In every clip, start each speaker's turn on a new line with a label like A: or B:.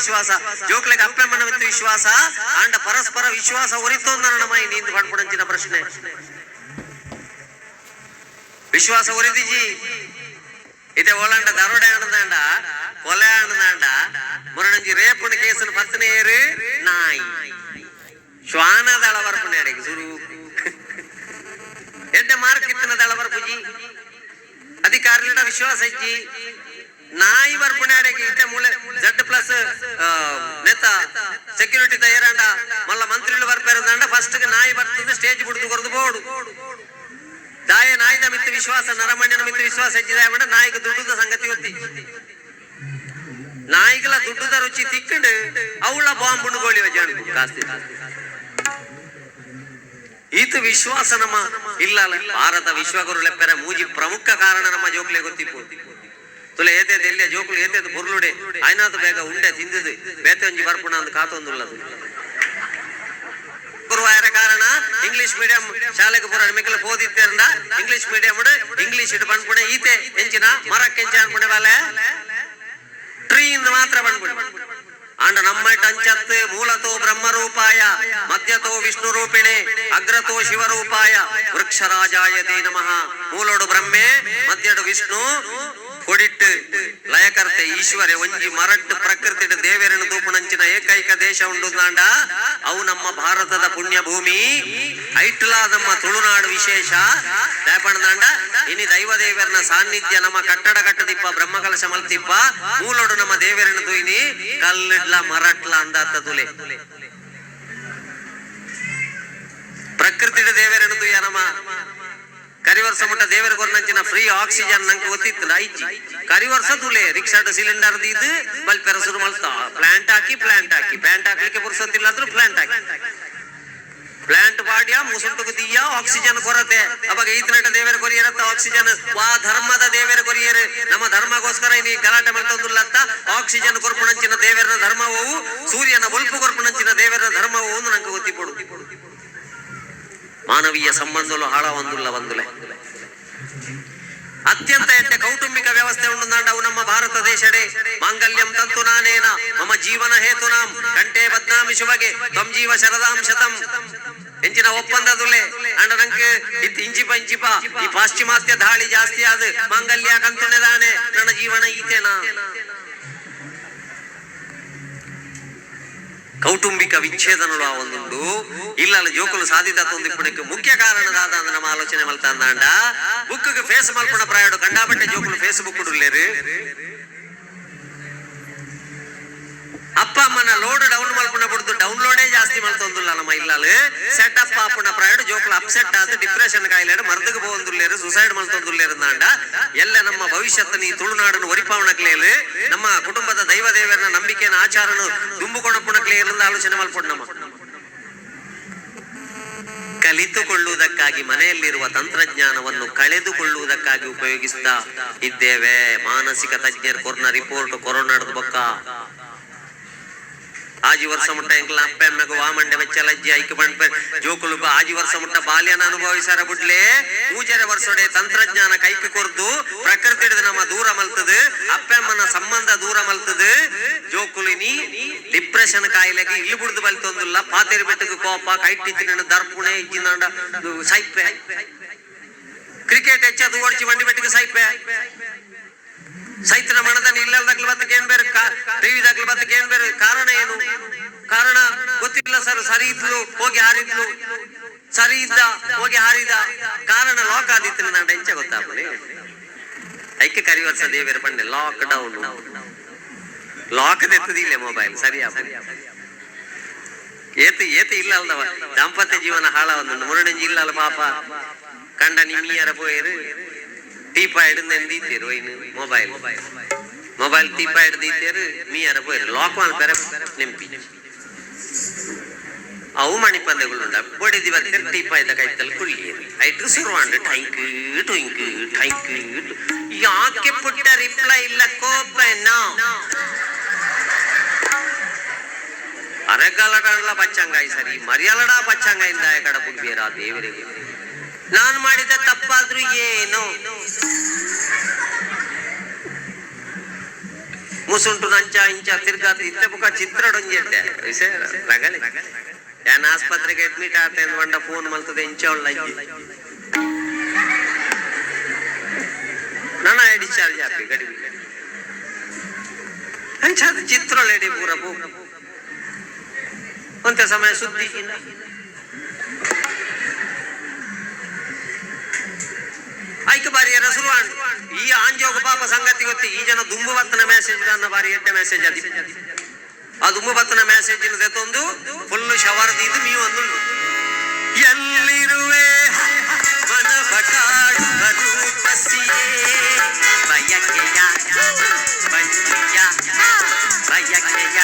A: ವಿಶ್ವಾಸ ಜೋಕ್ಲೆಗೆ ಅಪ್ಪಮ್ಮನ ಮಿತ್ತು ವಿಶ್ವಾಸ ಆಂಡ ಪರಸ್ಪರ ವಿಶ್ವಾಸ ಒರಿತೊಂದನ ನಮ್ಮೈ ನೀಂದು ಪಡ್ಪುಡಂಚಿನ ಪ್ರಶ್ನೆ ವಿಶ್ವಾಸ ಒರಿದಿಜಿ ಇದೇ ಓಲಾಂಡ ದರೋಡೆ ಆಣದಾಂಡ ಕೊಲೆ ಆಣದಾಂಡ ಮುರಣಂಜಿ ರೇಪುನ ಕೇಸನ ಪತ್ತನೇರು ನಾಯಿ ಶ್ವಾನದ ಅಳವರ್ಪುನ ಎಡೆಗೆ ಸುರು ಎಡ್ಡೆ ಮಾರ್ಕ್ ಇತ್ತನ ದಳವರ್ಪುಜಿ ಅಧಿಕಾರಿಗಳ ವಿಶ್ವಾಸ ಇಜ್ಜಿ ನಾಯಿ ಬರ್ಪುಣೆ ಅಡೆಗೆ ಇತ್ತೆ ಮೂಳೆ ಜಡ್ ಪ್ಲಸ್ ನೆತ್ತ ಸೆಕ್ಯೂರಿಟಿ ತಯಾರಂಡ ಮಲ್ಲ ಮಂತ್ರಿಗಳು ಬರ್ಪೇರಂಡ ಫಸ್ಟ್ ನಾಯಿ ಬರ್ತದೆ ಸ್ಟೇಜ್ ಬಿಡ್ದು ಕೊರದು ಬೋಡು. ದಾಯ ನಾಯಿದ ಮಿತ್ತ ವಿಶ್ವಾಸ, ನರಮಣ್ಯನ ಮಿತ್ತ ವಿಶ್ವಾಸ ಹೆಚ್ಚಿದೆ. ಬೇಡ ನಾಯಿಗೆ ದುಡ್ಡುದ ಸಂಗತಿ ಗೊತ್ತಿ. ನಾಯಿಗಳ ದುಡ್ಡುದ ರುಚಿ ತಿಕ್ಕಂಡು ಅವಳ ಬಾಂಬ್ ಗೋಳಿ ವಜಾಣ ಕಾಸ್ತಿ ಈತ ವಿಶ್ವಾಸ ನಮ್ಮ ಇಲ್ಲ. ಭಾರತ ವಿಶ್ವಗುರು ಲೆಪ್ಪರ ಮೂಜಿ ಪ್ರಮುಖ ಕಾರಣ ನಮ್ಮ ಜೋಕ್ಲೆ ಗೊತ್ತಿಪ್ಪು ತುಲೆ ಏತೇದ ಎಲ್ಲಿಯ ಜೋಕುಲು ಏತೇದ ಬುರ್ಲುಡೆ. ಆಯ್ನಾದ ಬೇಗ ಉಂಡೆ ತಿಂದದು ಬೇತೆ ಒಂಜಿ ಬರ್ಪುಣ ಅಂತ ಕಾತೊಂದುಲ್ಲದು. ಗುರುವಾಯರ ಕಾರಣ ಇಂಗ್ಲಿಷ್ ಮೀಡಿಯಂ ಶಾಲೆಗೆ ಪುರ ಮಿಕ್ಕಲು ಓದಿತ್ತೇರಂದ ಇಂಗ್ಲಿಷ್ ಮೀಡಿಯಂ ಇಂಗ್ಲಿಷ್ ಇಟ್ಟು ಬಂದ್ಪುಣೆ ಈತೆ ಎಂಚಿನ ಮರಕ್ಕೆ ಎಂಚ ಅನ್ಪುಣೆ ವಾಲೆ ಟ್ರೀ ಇಂದ ಮಾತ್ರ ಬಂದ್ಬಿಡು ಅಂಡ ನಮ್ಮ ಟಂಚತ್ ಮೂಲತೋ ಬ್ರಹ್ಮರೂಪಾಯ, ಮಧ್ಯತೋ ವಿಷ್ಣು ರೂಪಿಣೆ ಅಗ್ರತೋ ಶಿವರೂಪಾಯ, ವೃಕ್ಷರಾಜಾಯತಿ ನಮಃ. ಮೂಲೋಡು ಬ್ರಹ್ಮೆ, ಮಧ್ಯಡು ವಿಷ್ಣು ಕೊಡಿಟ್ಟು ಲಯಕರ್ತೆ ಈಶ್ವರ ಒಂಜಿ ಮರಟ್ ಪ್ರಕೃತಿಡ್ ದೇವೇರನ ತೂಪುನಂಚಿನ ಏಕೈಕ ದೇಶ ಉಂಡು ನಾಂಡ ಅವು ನಮ್ಮ ಭಾರತದ ಪುಣ್ಯ ಭೂಮಿ ಐಟ್ಲಾ ನಮ್ಮ ತುಳುನಾಡು ವಿಶೇಷ. ದಾಂಡ. ಇನಿ ದೈವ ದೇವರನ ಸಾನ್ನಿಧ್ಯ ನಮ್ಮ ಕಟ್ಟಡ ಕಟ್ಟದಿಪ್ಪ, ಬ್ರಹ್ಮಕಲಶ ಮಲ್ತಿಪ್ಪ. ಮೂಲೋಡು ನಮ್ಮ ದೇವರನ ತೂಯಿನಿ ಕಲ್ಲಿಡ್ಲ ಮರಟ್ಲ ಅಂದಾತ ತುಲೆ. ಪ್ರಕೃತಿಡ ದೇವರನ ತುಯ್ಯ ನಮ್ಮ ಕರಿವರ್ಷ ಮುಟ್ಟ ದೇವರ ಕೊರ್ನಂಚಿನ ಫ್ರೀ ಆಕ್ಸಿಜನ್ ನಂಗೆ ಗೊತ್ತಿತ್ತು ಐಚಿ ಕರಿವರ್ಷ ತುಳೆ ರಿಕ್ಷಾದ ಸಿಲಿಂಡರ್ ಇದು ಬಲ್ ಸುರು ಮಲ್ತ ಪ್ಲಾಂಟ್ ಹಾಕಿ ಪ್ಲಾಂಟ್ ಹಾಕಿ. ಪ್ಲಾಂಟ್ ಹಾಕ್ಲಿಕ್ಕೆ ಪುರ್ಸತ್ತಿಲ್ಲ ಅಂದ್ರೆ ಪ್ಲಾಂಟ್ ಹಾಕಿ ಪ್ಲಾಂಟ್ ಮುಸುಂಟು ದೀಯ ಆಕ್ಸಿಜನ್ ಕೊರತೆ. ಅವಾಗ ಈತನಟ ದೇವರ ಕೊರಿಯರತ್ತ ಆಕ್ಸಿಜನ್ ವಾ ಧರ್ಮದ ದೇವರ ಕೊರಿಯರು. ನಮ್ಮ ಧರ್ಮಗೋಸ್ಕರ ಇನಿ ಗಲಾಟೆ ಮಾಡ್ತೊಂದುಲ್ಲತ್ತ ಆಕ್ಸಿಜನ್ ಕೊರ್ಪುಣಂಚಿನ ದೇವರ ಧರ್ಮವು ಸೂರ್ಯನ ಬಲ್ಪು ಕೊರ್ಪುಣಂಚಿನ ದೇವರ ಮಾನವೀಯ ಸಂಬಂಧಗಳು ಹಾಳವಂದುಲ್ಲ ಒಂದುಲೆ ಅತ್ಯಂತ ಎಡ್ಡೆ ಕೌಟುಂಬಿಕ ವ್ಯವಸ್ಥೆ ಉಂಡು ನಾಡವು ನಮ್ಮ ಭಾರತ ದೇಶಡೆ. ಮಾಂಗಲ್ಯಂ ತಂತು ನಾನೇನ, ಮಮ ಜೀವನ ಹೇತುನಾಂ ಕಂಠೆ ಬದ್ನಾಮಿ ಶುಭಗೆ, ತ್ವಂ ಜೀವ ಶರದಾಂ ಶತಂ. ಎಂಚಿನ ಒಪ್ಪಂದದುಲೆ ಅಂಡ ಇತ್ ಇಂಜಿಪ ಪಂಚಿಪ ಈ ಪಾಶ್ಚಿಮಾತ್ಯ ದಾಳಿ ಜಾಸ್ತಿ ಆದ ಮಾಂಗಲ್ಯ ಕಂತುನೆದಾನೆ ನನ್ನ ಜೀವನ ಈತೇನಾ? ಕೌಟುಂಬಿಕ ವಿಚ್ಛೇದನಗಳು ಆ ಒಂದುಂಡು ಇಲ್ಲ ಜೋಕುಲು ಸಾಧಿತ ತೊಂದಿಪ್ಪಣಕ್ಕೆ ಮುಖ್ಯ ಕಾರಣದಾದ ಅಂದ ನಮ್ಮ ಆಲೋಚನೆ ಮಲ್ತಂದಾಂಡ ಬುಕ್ಗೆ ಫೇಸ್ ಮಲ್ಪಣ ಪ್ರಾಯಡು ಕಂಡಾಪಟ್ಟೆ ಜೋಕುಲು ಫೇಸ್ಬುಕ್ ಉಡುಲ್ಲೇರು ಅಪ್ಪ ಅಮ್ಮನ ಲೋಡ್ ಡೌನ್ ಮಾಡ್ಕೊಂಡ ಬಿಡ್ತು ಡೌನ್ಲೋಡೇ ಜಾಸ್ತಿ ಮಾಡ್ತೊಂದಿಲ್ಲ ನಮ್ಮ ಇಲ್ಲಾಲು ಸೆಟ್ ಅಪ್ ಆಪುನ ಪ್ರಾಯ್ಡ್ ಜೋಕ್ಲ ಅಪ್ಸೆಟ್ ಆದ್ರೆ ಡಿಪ್ರೆಷನ್ ಕಾಯಿಲೆ ಮರದಕ್ಕೆ ಹೋಗಂದುಲ್ಲೇರು ಸುಸೈಡ್ ಮಾಡ್ತೊಂದುಲ್ಲೇರು ನಾಂಡ ಎಲ್ಲ ನಮ್ಮ ಭವಿಷ್ಯತ್ ನೀ ತುಳುನಾಡನ್ನು ಒರಿಪಾವಣಕ್ಲೇಲು, ನಮ್ಮ ಕುಟುಂಬದ ದೈವ ದೇವರನ್ನ ನಂಬಿಕೆನ ಆಚಾರನು ದುಂಬುಕೊಣಪುಣಕ್ಲೇ ಇರಲಿಲ್ಲ ಆಲೋಚನೆ ಮಾಡ್ಬಿಟ್ಟು ನಮ್ಮ. ಕಲಿತುಕೊಳ್ಳುವುದಕ್ಕಾಗಿ ಮನೆಯಲ್ಲಿರುವ ತಂತ್ರಜ್ಞಾನವನ್ನು ಕಳೆದುಕೊಳ್ಳುವುದಕ್ಕಾಗಿ ಉಪಯೋಗಿಸ್ತಾ ಇದ್ದೇವೆ. ಮಾನಸಿಕ ತಜ್ಞರ ಕೊರೋನಾ ರಿಪೋರ್ಟ್ ಕೊರೋನಾ ಬಕ್ಕ. ಆಜಿ ವರ್ಷ ಮುಟ್ಟ ಎಂಕ್ಲ ಅಪ್ಪ ಎಮ್ಮೆಗು ವಾಮಂಡೆ ವೆಚ್ಚಲಜ್ಜಿ ಐಕ್ ಬಣ್ಪೆ ಜೋಕುಲು ಆಜಿ ವರ್ಷ ಮುಟ್ಟ ಬಾಲ್ಯನ ಅನುಭವಿಸಾರ ಬಿಡ್ಲೆ. ಮೂಜರೆ ವರ್ಷಡೆ ತಂತ್ರಜ್ಞಾನ ಕೈಗೆ ಕೊರ್ದು ಪ್ರಕೃತಿ ಹಿಡಿದು ನಮ್ಮ ದೂರ ಮಲ್ತದು ಅಪ್ಪೆಮ್ಮನ ಸಂಬಂಧ ದೂರ ಮಲ್ತದು. ಜೋಕುಲಿನಿ, ಡಿಪ್ರೆಷನ್ ಕಾಯಿಲೆಗೆ ಇಲ್ಲಿ ಬಿಡ್ದು ಬಲ್ತೊಂದಿಲ್ಲ. ಪಾತೇರಿ ಬೆಟ್ಟಕ್ಕೆ ಕೋಪ ಕೈಟಿತ್ತಿನ ದರ್ಪುಣೆ ಇಜ್ಜಿನಾಂಡ ಸೈಪೆ. ಕ್ರಿಕೆಟ್ ಹೆಚ್ಚದು ಓಡಿಸಿ ಮಂಡಿ ಬೆಟ್ಟಿಗೆ ಸೈಪೆ. ಸೈತನ ಮನದಲ್ಲಿ ಇಲ್ಲದಕ್ಲು ಬತ್ತಕ್ಕೆ ಏನ್ ಬೇರೆ ಟಿವಿ ದಾಖಲು ಬತ್ತಕ್ಕೆ ಏನ್ ಬೇರೆ ಕಾರಣ ಏನು? ಕಾರಣ ಗೊತ್ತಿಲ್ಲ ಸರ್, ಸರಿ ಇದ್ಲು, ಹೋಗಿ ಹಾರಿದ್ಲು. ಸರಿ ಇದ್ದ, ಹೋಗಿ ಹಾರಿದ. ಕಾರಣ ಲಾಕ್ ಆದಿತ್ತು ನಾನು ಗೊತ್ತಾಗ್ಲಿ ಐಕ್ಯ ಕರಿವರ್ಷ ದೇವೇರ ಬಂದೆ ಲಾಕ್ ಡೌನ್ ಲಾಕ್ ಎತ್ತದಿಲ್ಲ ಮೊಬೈಲ್ ಸರಿಯಾ ಏತು ಏತು ಇಲ್ಲ ಅಲ್ದವ. ದಾಂಪತ್ಯ ಜೀವನ ಹಾಳ ಒಂದು ಮುರಡಂಜಿ ಇಲ್ಲ ಪಾಪ. ಕಂಡ ನಿಮಿಯರ ಪೋಯರು. ಟೀಪ ಹಿಡಿದು ಎಂದಿದ್ದೀರು ಇನ್ನು ಮೊಬೈಲ್ ಮೊಬೈಲ್ ಟೀಪ ಹಿಡಿದಿದ್ದೀರು ಮೀಯರ ಪೋಯರು ಲಾಕ್ ಮಾಡ್ತಾರೆ ನೆಂಪಿ ಅವು ಮಣಿಪಂದೆಗಳುಂಡ ಬಡಿದಿ ಬರ್ತಾರೆ ಟೀಪ ಇದ್ದ ಕೈತಲ್ಲಿ ಕುಳ್ಳಿಯರು ಐಟ್ರು ಶುರುವಾಂಡು ಟೈಂಕ್ ಟೊಂಕ್ ಟೈಂಕ್ ಯಾಕೆ ಪುಟ್ಟ ರಿಪ್ಲೈ ಇಲ್ಲ ಕೋಪನ ಅರೆಗಲಡಲ್ಲ ಬಚ್ಚಂಗಾಯಿ ಸರಿ ಮರಿಯಲಡ ಬಚ್ಚಂಗಾಯಿಂದ ಕಡ ಬುಡ್ಬೇರ ದೇವರಿಗೆ ನಾನ್ ಮಾಡಿದ ತಪ್ಪಾದ್ರೂ ಏನು ಮುಸುಂಟು ನಂಚ ಇಂಚ ತಿರ್ಗಾತ ಇತ್ತೆ ಬುಕ್ಕ ಚಿತ್ರಡೊಂಜೆಟ್ಟೆ ವಿಷಯ ರಗಳೆ ಯಾನ್ ಆಸ್ಪತ್ರೆಗೆ ಅಡ್ಮಿಟ್ ಆತೆ ಅಂದ್ಕೊಂಡ ಫೋನ್ ಮಲ್ತದೆ ಇಂಚ ಒಳ್ಳ ನನ್ನ ಡಿಸ್ಚಾರ್ಜ್ ಆಪಿ ಕಡಿಮೆ ಅಂಚಾದ ಚಿತ್ರೊಳೆಡಿ ಪೂರ ಪೂ ಒಂತೆ ಸಮಯ ಸುದ್ದಿ ಇಲ್ಲ ಐಕ ಬಾರಿ ರಸರು ಈ ಆಂಜೋಗ ಪಾಪ ಸಂಗತಿ ಗೊತ್ತಿ? ಈ ಜನ ದುಂಬುವತ್ತನ ಮೆಸೇಜ್ ಅನ್ನ ಬಾರಿ ಎಡ್ಡೆ ಮೆಸೇಜ್ ಅದಿ. ಆ ದುಂಬುವತ್ತನ ಮೆಸೇಜ್ ದೆತ್ತೊಂದು ಫುಲ್ ಶವರ್ ಇದು ನೀವು ಅಂದು ಎಲ್ಲಿರುವೆ? ಮನ ಬಯಕೆಯ ಬಯಕೆಯ.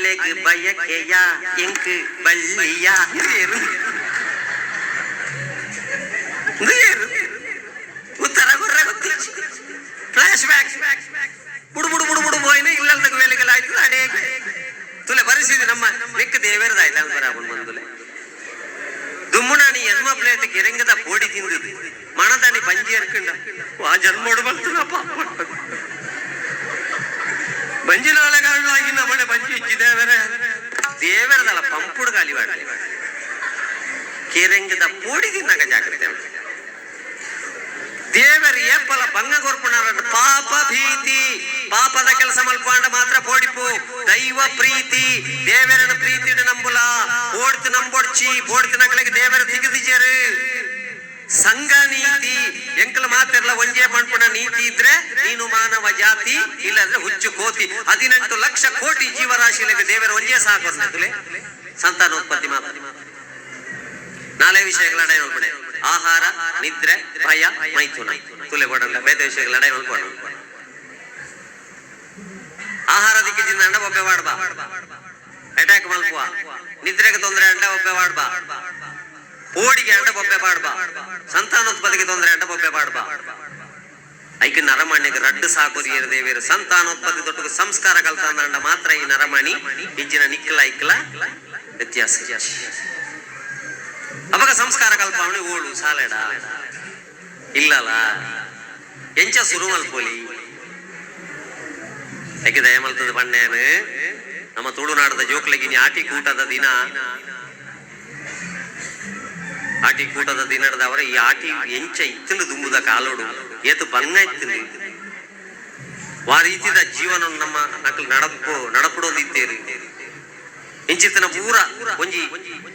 A: ಅಲೆಗ್ ಬಯಕೆಯ ಎಂಕ್ ಬಳ್ಳಿಯ ಉತ್ತರ ಗುರ್ರ ಗೊತ್ತಿಚ್ಚು ಫ್ಲಾಶ್ ಬ್ಯಾಕ್ ಬುಡು ಬುಡು ಬುಡು ಬುಡು ಹೋಯ್ನೆ ಇಲ್ಲಲ್ಲದ ವೇಲೆಗೆಲ್ಲ ಆಯ್ತು ಅಡೇ ತುಲೆ ಬರಿಸಿದ ನಮ್ಮ ನೆಕ್ಕ ದೇವೇರದ ಆಯ್ತು ಅಲ್ಲಿ ಬರಾಬನ್ ಬಂದುಲೆ ದುಮ್ಮುಣಾಣಿ ಎನ್ಮ ಪ್ಲೇಟ್ಗೆ ಇರಂಗದ ಬೋಡಿ ತಿಂದಿದ್ದು ಮಣದಾನಿ ಬಂಜಿ ಅರ್ಕಂಡ ಆ ಜನ್ಮೋಡು ಬರ್ತದಪ್ಪ ಬಂಜಿನ ಒಳಗಾಡಲಾಗಿ ನಮ್ಮನೆ ಬಂಜಿ ದೇವರದಲ್ಲ ಪಂಪುಡು ಗಾಲಿ ಬಾಡ ಕೆರೆಂಗದ ಪೋಡಿ ತಿನ್ನಾಗ ಜಾಗ್ರತೆ ಮಾಡು. ದೇವರ ಏಪಲ ಭಂಗ ಕೊರ್ಪುಣರನ್ನು ಪಾಪ ಭೀತಿ ಪಾಪದ ಕೆಲಸ ಮಲ್ಪಾಂಡ ಮಾತ್ರ ಪೋಡಿಪು ದೈವ ಪ್ರೀತಿ ದೇವರನ ಪ್ರೀತಿ ನಂಬುಲ ಓಡ್ತು ನಂಬೊಡ್ಚಿ ಓಡ್ತು ನಗಳಿಗೆ ದೇವರ ತಿಗದಿಜರು ಸಂಘ ನೀತಿ, ಎಂಕಲ ಮಾತೆಲ್ಲ ಒಂಜೇ ಪಣ್ಪುಣ ನೀತಿ ಇದ್ರೆ ನೀನು ಮಾನವ ಜಾತಿ, ಇಲ್ಲದ್ರೆ ಹುಚ್ಚು ಕೋತಿ. ಹದಿನೆಂಟು ಲಕ್ಷ ಕೋಟಿ ಜೀವರಾಶಿಗಳಿಗೆ ದೇವರ ಒಂಜೇ ಸಾಕು ಸಂತಾನೋತ್ಪತ್ತಿ ಮಾತ್ರ. ನಾಳೆ ವಿಷಯಗಳ ನೋಡ್ಬಿಡೆ. ಆಹಾರ, ನಿದ್ರೆ ಭಯ ಮೈಥುನ. ತುಲೆ ಕೊಡಲ್ಲ ಬೇರೆ ವಿಷಯಗಳ ಅಡೈ ನೋಡ್ಕೊಡ ಆಹಾರ ದಿಕ್ಕಿದಿಂದ ಅಂಡ ಒಬ್ಬೆ ಮಾಡ್ಬಾ ಅಟ್ಯಾಕ್ ಮಲ್ಕುವ ನಿದ್ರೆಗೆ ತೊಂದರೆ ಅಂಡ ಒಬ್ಬೆ ಮಾಡ್ಬಾ ಓಡಿಗೆ ಅಡ್ಡ ಬೊಬ್ಬೆ ಬಾಡ್ಬಾ ಸಂತಾನೋತ್ಪತ್ತಿಗೆ ತೊಂದರೆ ಅಡ್ಡ ಬೊಬ್ಬೆ ಬಾಡ್ಬಾ ಐಕೆ ನರಮಣಿಗೆ ರಡ್ಡು ಸಾಕುರಿ ದೇವೇರು? ಸಂತಾನೋತ್ಪತ್ತಿ ದೊಡ್ಡ ಸಂಸ್ಕಾರ ಕಲ್ತಂದ ಮಾತ್ರ ಈ ನರಮಣಿ ಇಜ್ಜಿನ ನಿಕ್ಕಲ ಐಕ್ಲ ವ್ಯತ್ಯಾಸ. ಅವಾಗ ಸಂಸ್ಕಾರ ಕಲ್ಪಾವಣೆ ಓಡು, ಸಾಲೆಡ. ಇಲ್ಲಲ್ಲ. ಎಂಚ ಸುರು ಮಲ್ಪೋಲಿ ಯಾಕೆ ದಯ ಮಲ್ತದ ಬಣ್ಣೇನು? ನಮ್ಮ ತುಳುನಾಡದ ಜೋಕ್ಲಗಿನಿ ಆಟಿ ಕೂಟದ ದಿನ ಆಟಿ ಕೂಟದ ದಿನದವರ ಈ ಆಟಿ ಎಂಚ ಇತ್ತಲು ದುಂಬುದ ಕಾಲೋಡು ಏತು ಬಂಗ ಇತ್ತಲು. ಆ ರೀತಿದ ಜೀವನ ನಮ್ಮ ನಕಲು ನಡಪು ನಡಪಡೋದಿದ್ದೇರಿ ಇಂಚಿತ್ತಿನ ಪೂರ ಒಂಜಿ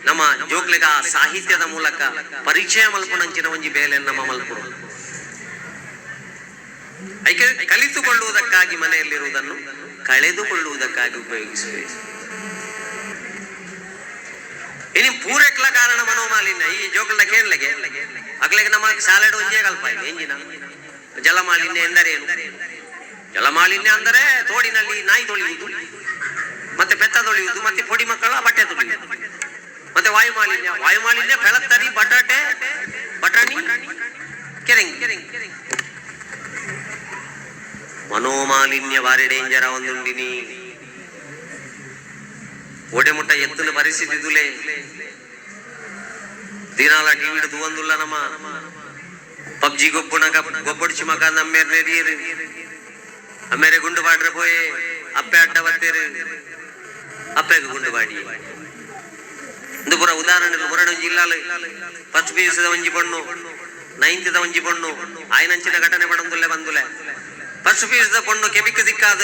A: ನಮ್ಮ ಜೋಕ್ಲೆಗ ಸಾಹಿತ್ಯದ ಮೂಲಕ ಪರಿಚಯ ಮಲ್ಪುನಂಚಿನ ಒಂಜಿ ಬೇಲೆ ನಮ್ಮ ಮಲ್ಪುಡು. ಐಕೆ ಕಲಿತುಕೊಳ್ಳುವುದಕ್ಕಾಗಿ ಮನೆಯಲ್ಲಿರುವುದನ್ನು ಕಳೆದುಕೊಳ್ಳುವುದಕ್ಕಾಗಿ ಉಪಯೋಗಿಸಬೇಕು ಇನ್ನು ಪೂರೆಕ್ಲ ಮನೋಮಾಲಿನ್ಯ ಈ ಜೋಕಲ್ನ ಕೇಳಲೆಗೆ ಅಗ್ಲೆಗೆ ನಮ್ಮ ಸಾಲೆಡ್ ಒಂಜೇ ಕಲ್ಪ ಇದೆ ಎಂಜಿನ. ಜಲಮಾಲಿನ್ಯ ಎಂದರೇನು ಜಲಮಾಲಿನ್ಯ ಅಂದರೆ ತೋಡಿನಲ್ಲಿ ನಾಯಿ ತೊಳೆಯುವುದು, ಮತ್ತೆ ಬೆತ್ತ ತೊಳೆಯುವುದು, ಮತ್ತೆ ಪೊಡಿ ಮಕ್ಕಳ ಬಟ್ಟೆ ತೊಳೆಯುವುದು. ಮತ್ತೆ ವಾಯು ಮಾಲಿನ್ಯ ವಾಯು ಮಾಲಿನ್ಯ ಬೆಳತ್ತರಿ, ಬಟಾಟೆ, ಬಟಾಣಿ, ಕೆರೆಂಗ್. ಮನೋಮಾಲಿನ್ಯ ಬಾರಿ ಡೇಂಜರ ಒಂದುಂಡಿನಿ ಒಡೆಮುಟ್ಟ ಎತ್ತಲು ಪರಿಸ್ಥಿತಿ ದುಲೆ ದಿನಾಲ ಟಿವಿಡ್ ತುವಂದುಲ್ಲ ನಮ್ಮ ಪಬ್ಜಿ ಗೊಬ್ಬುನಗ ಗೊಬ್ಬಡಿಸಿ ಮಗ ನಮ್ಮೇರ್ ನೆರಿಯರು ಅಮ್ಮೇರೆ ಗುಂಡು ಬಾಡ್ರೆ ಪೋಯೆ ಅಪ್ಪೆ ಅಡ್ಡ ಬತ್ತೇರು ಅಪ್ಪೆಗೆ ಗುಂಡು ಬಾಡಿ ಇಂದು ಪುರ ಉದಾಹರಣೆ ಪುರಾಣ ಜಿಲ್ಲಾಲು ಫಸ್ಟ್ ಪಿ ಒಂಜಿ ಬಣ್ಣು ನೈನ್ತ್ದ ಒಂಜಿ ಬಣ್ಣು ಆಯ್ನಂಚಿನ ಘಟನೆ ಪಡಂದುಲ್ಲೆ ಬಂದುಲೆ first P ಬಣ್ಣು ಕೆಮಿಕ್ ದಿಕ್ಕಾದ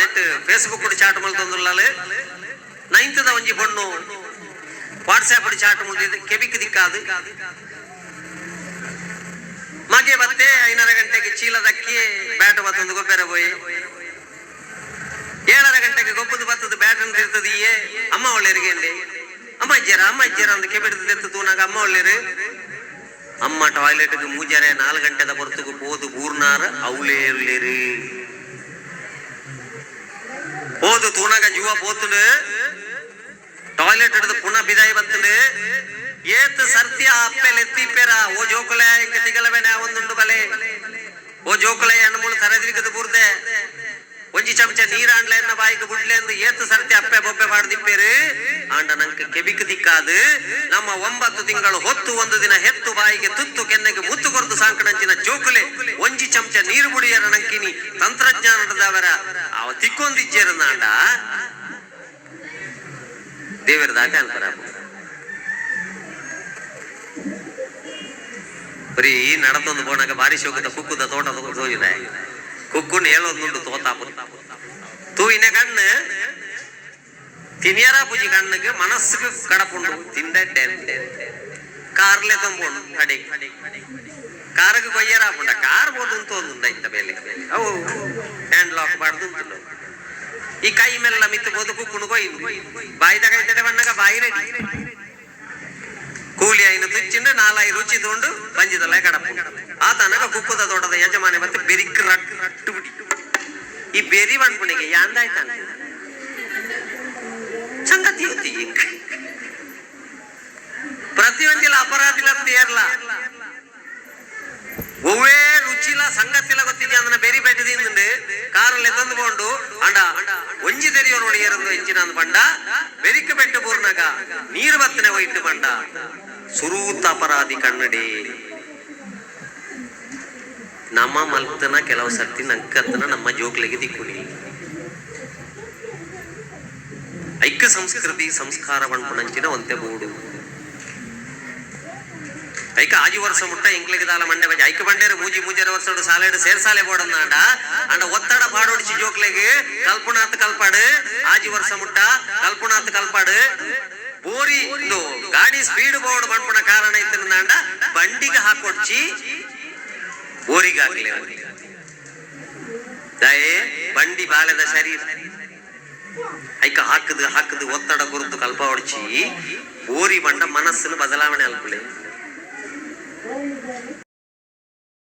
A: net Facebook chat ಮಲ್ತೊಂದುಲ್ಲಾಲು ನೈನ್ತ್ದ ಒಂಜಿ ಬಣ್ಣು ವಾಟ್ಸ್ಆಪ್ ಚಾಟ್ ಮುಲ್ದಿದ್ದು ಕೆಬಿಕ್ ದಿಕ್ಕಾದು ಮಗೆ ಬತ್ತೆ ಐನರ ಗಂಟೆಗೆ ಚೀಲದಕ್ಕಿ ಬ್ಯಾಟ್ ಬತ್ತೊಂದು ಗೊಬ್ಬರ ಹೋಯಿ ಏಳರ ಗಂಟೆಗೆ ಗೊಬ್ಬದು ಬತ್ತದ ಬ್ಯಾಟ್ ಅಂತ ಇರ್ತದೀಯೇ ಅಮ್ಮ ಒಳ್ಳೆರಿಗೆ ಅಮ್ಮ ಅಜ್ಜರ ಅಮ್ಮ ಅಜ್ಜರ ಅಂತ ಕೆಬಿಡ್ದು ಎತ್ತು ತೂನಾಗ ಅಮ್ಮ ಒಳ್ಳೆರು ಅಮ್ಮ ಟಾಯ್ಲೆಟ್ಗೆ ಮೂಜರೆ ನಾಲ್ಕು ಗಂಟೆದ ಹೊರತುಗು ಹೋದು ಬೂರ್ನಾರ ಅವಳೇ ಒಳ್ಳೆರು ಹೋದು ತೂನಾಗ ಜೀವ ಪೋತುಂಡು ಟಾಯ್ಲೆಟ್ ಹಿಡಿದು ಪುನಃ ಬಿದಾಯಿ ಬತ್ತುಂಡು ಏತ್ ಸರ್ತಿಯ ಅಪ್ಪೆಲೆ ಎತ್ತಿಪ್ಪೆರ ಓ ಜೋಕುಲೆ ತಿಗಲವೆನೆ ಒಂದುಂಡು ಬಲೆ ಓ ಜೋಕುಲೆ ಹೆಣ್ಣು ಮೂಳು ತರದಿರಿಕದ ಬುರ್ದೆ. ಒಂಜಿ ಚಮಚ ನೀರ್ ಆಂಡ್ಲೆನ್ನ ಬಾಯಿಗೆ ಬುಡ್ಲೆ ಎಂದು ಏತ್ ಸರ್ತಿ ಅಪ್ಪೆ ಬೊಬ್ಬೆ ಮಾಡ್ದಿಪ್ಪೇರು? ಆಂಡ, ನಂಗೆ ಕೆಬಿಕ್ ದಿಕ್ಕಾದು. ನಮ್ಮ ಒಂಬತ್ತು ತಿಂಗಳು ಹೊತ್ತು, ಒಂದು ದಿನ ಹೆತ್ತು, ಬಾಯಿಗೆ ತುತ್ತು, ಕೆನ್ನೆಗೆ ಮುತ್ತು ಕೊರದು ಸಾಂಕಣಂಚಿನ ಜೋಕುಲೆ. ಒಂಜಿ ಚಮಚ ನೀರು ಬುಡಿಯರ ನಂಕಿನಿ ತಂತ್ರಜ್ಞಾನದವರ ಅವ ತಿಕ್ಕೊಂದಿಜ್ಜೇರನಾಂಡ ದೇವರ ದಾಟ ಅನ್ಪರ ಬರೀ ನಡತೊಂದು ಬೋಣಾಗ ಬಾರಿ ಶೋಕದ ಕುಕ್ಕುದ ತೋಟ ತೋಜಿದೆ ಕುಕ್ಕುನ್ ಹೇಳೋದುಂಡು ತೋತಾಪು ತೂವಿನ ಕಣ್ಣು, ತಿನ್ಯಾರ ಪೂಜಿ ಕಣ್ಣಿಗೆ ಮನಸ್ಸಿಗೆ ಕಡಪುಂಡು ತಿಂದೆ ಕಾರ್ಲೆ ತಂಬೋಣು ಕಡೆ ಕಾರಿಗೆ ಕೊಯ್ಯರ ಪುಂಡ ಕಾರ್ ಅಂತ ಒಂದು ಮೇಲೆ. ಅವು ಹ್ಯಾಂಡ್ ಲಾಕ್ ಮಾಡ್ದು ಈ ಕೈ ಮೇಲೆಲ್ಲ ಮಿತ್ತು ಬದುಕು ಕುಕ್ಕುನು ಕೊಯ್ದು ಬಾಯಿದಾಗ ಐತಡೆ ಬಣ್ಣಗ ಬಾಯಿ ರೆಡಿ. ಕೂಲಿ ಐನು ತುಚ್ಚಿಂಡು ನಾಲಾಯಿ ರುಚಿ ತಗೊಂಡು ಬಂಜಿದಲ್ಲ ಕಡಪ ಆ ತನಕ ಕುಕ್ಕುದ ದೊಡ್ಡದ ಯಜಮಾನಿ ಮತ್ತೆ ಬೆರಿಕ್ ರಟ್ಟು ಬಿಡಿ. ಈ ಬೆರಿ ಬಂದ್ಪುಣಿಗೆ ಯಾಂದಾಯ್ತಾನ ಸಂಗತಿ ಪ್ರತಿಯೊಂದಿಲ್ಲ ಅಪರಾಧಿಲ ತೇರ್ಲ ಕಾರಲ್ಲಿ ತಂದುಕೊಂಡು ಅಂಡ ಒಂಜಿ ತೆರಿಯೋ ನೋಡಿ ಏರಂದು ಎಂಚಿನ ಬಂಡ, ಬೆರಿಕ ಬೆಟ್ಟು ಪೂರ್ಣಗ ನೀರು ಬತ್ತನೆ ಹೋಯ್ತು ಬಂಡ. ಸುರೂತ ಅಪರಾಧಿ ಕನ್ನಡಿ. ನಮ್ಮ ಮಲ್ತನ ಕೆಲವು ಸರ್ತಿ ನಂಕತ್ತನ ನಮ್ಮ ಜೋಕ್ಲಿಗೆ ದಿಕ್ಕುನಿ ಐಕ್ಯ ಸಂಸ್ಕೃತಿ ಸಂಸ್ಕಾರ ಬಣ್ಪುಣಂಚಿನ ಒಂತೆ ಬೋಡು ಐಕ ಆಜಿ ವರ್ಷ ಮುಟ್ಟ ಇಂಕ್ಲಿಗೆ ದಾಲ ಮಂಡೆ ಬಜೆ ಐಕ ಬಂಡೇರು ಮೂಜಿ ಮೂಜರ ವರ್ಷ ಸಾಲೆಡ್ ಸೇರ್ಸಾಲೆ ಬೋಡನ್ನ ಆಂಡ ಅಂಡ ಒತ್ತಡ ಪಾಡೋಡಿಸಿ ಜೋಕ್ಲೆಗೆ ಕಲ್ಪನಾತ್ ಕಲ್ಪಾಡು ಆಜಿ ವರ್ಷ ಮುಟ್ಟ ಕಲ್ಪನಾತ್ ಕಲ್ಪಾಡು ಬೋರಿ ಇದು ಗಾಡಿ ಸ್ಪೀಡ್ ಬೋರ್ಡ್ ಬಂದ್ಪುಣ ಕಾರಣ ಇದ್ರಿಂದ ಅಂಡ ಬಂಡಿಗೆ ಹಾಕೊಡ್ಚಿ ಬೋರಿಗೆ ಹಾಕ್ಲಿ ದಯೆ ಬಂಡಿ ಬಾಳೆದ ಶರೀರ ಐಕ ಹಾಕದು ಹಾಕದು ಒತ್ತಡ ಗುರುತು ಕಲ್ಪ ಹೊಡ್ಚಿ ಬೋರಿ ಬಂಡ ಮನಸ್ಸಿನ ಬದಲಾವಣೆ Oi, Dani.